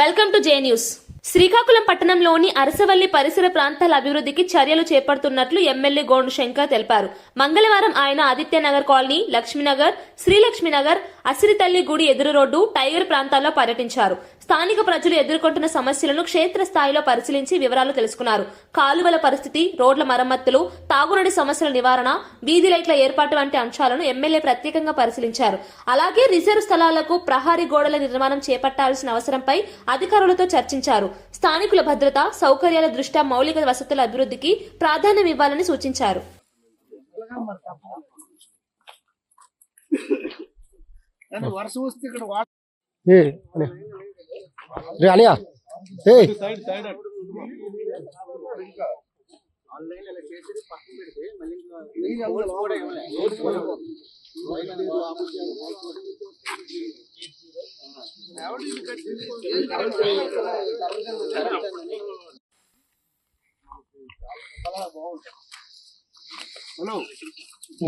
Welcome to J news. Srikakulam పట్టణంలోని అరసవల్లి పరిసర ప్రాంతాల అభివృద్ధికి చర్యలు చేపడుతున్నట్లు ఎమ్మెల్యే గోండు శంకర్ తెలిపారు. మంగళవారం ఆయన ఆదిత్యనగర్ కాలనీ లక్ష్మీనగర్ శ్రీలక్ష్మీనగర్ అసిరితల్లి గుడి ఎదురు రోడ్డు టైగర్ ప్రాంతాల్లో పర్యటించారు. స్థానిక ప్రజలు ఎదుర్కొంటున్న సమస్యలను క్షేత్రస్థాయిలో పరిశీలించి వివరాలు తెలుసుకున్నారు. కాలువల పరిస్థితి రోడ్ల మరమ్మతులు తాగునీటి సమస్యల నివారణ వీధి లైట్ల ఏర్పాటు వంటి అంశాలను ఎమ్మెల్యే ప్రత్యేకంగా పరిశీలించారు. అలాగే రిజర్వ్ స్థలాలకు ప్రహారీ గోడల నిర్మాణం చేపట్టాల్సిన అవసరంపై అధికారులతో చర్చించారు. స్థానికుల భద్రత సౌకర్యాల దృష్ట్యా మౌలిక వసతుల అభివృద్ధికి ప్రాధాన్యం ఇవ్వాలని సూచించారు. కానీ వర్షం వస్తే ఇక్కడ వాటర్ ఏ అనే.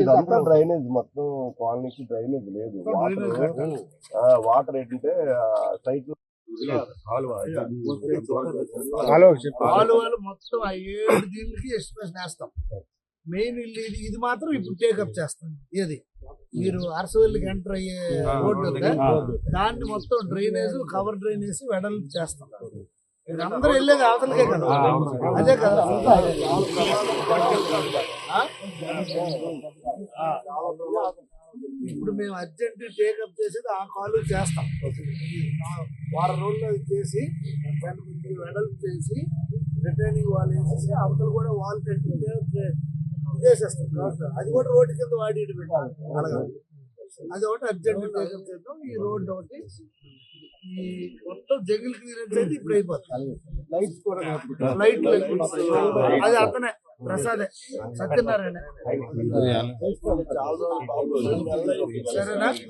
ఇదంతా డ్రైనేజ్ మొత్తం కాలనీకి డ్రైనేజ్ లేదు. వాటర్ ఏంటంటే సైట్లో కాలువలు మొత్తం ఆ ఏడు దీనికి ఎస్టిమేషన్ వేస్తాం మెయిన్ ఇల్లు ఇది ఇది మాత్రం ఇప్పుడు టేకప్ చేస్తాం. ఇది మీరు అరసవల్లికి ఎంటర్ అయ్యే రోడ్డు దాన్ని మొత్తం డ్రైనేజ్ కవర్ డ్రైనేజ్ వెడల్పు చేస్తాం. అందరూ వెళ్ళేది అవతలకే కదా. అదే కదా. ఇప్పుడు మేము అర్జెంట్ టేకప్ చేసేది ఆ కాలు చేస్తాం. వారం రోజుల్లో చేసి దాన్ని కొంచెం వెడల్పు చేసి రిటర్నింగ్ వాల్ వేసేసి అవతల కూడా వాల్ కట్టి ఇదేసేస్తాం. అది కూడా రోడ్డు కింద వాడి పెట్టాలి అలాగే. అది ఒకటి అర్జెంట్ టేకప్ చేద్దాం. ఈ రోడ్డు ఒకటి ఈ మొత్తం జగిల్ క్లియరెన్స్ అయితే ఇప్పుడు అయిపోతుంది. లైట్స్ కూడా లైట్ అది అతనే ಪ್ರಸಾದ. ಸತ್ಯನಾರಾಯಣ.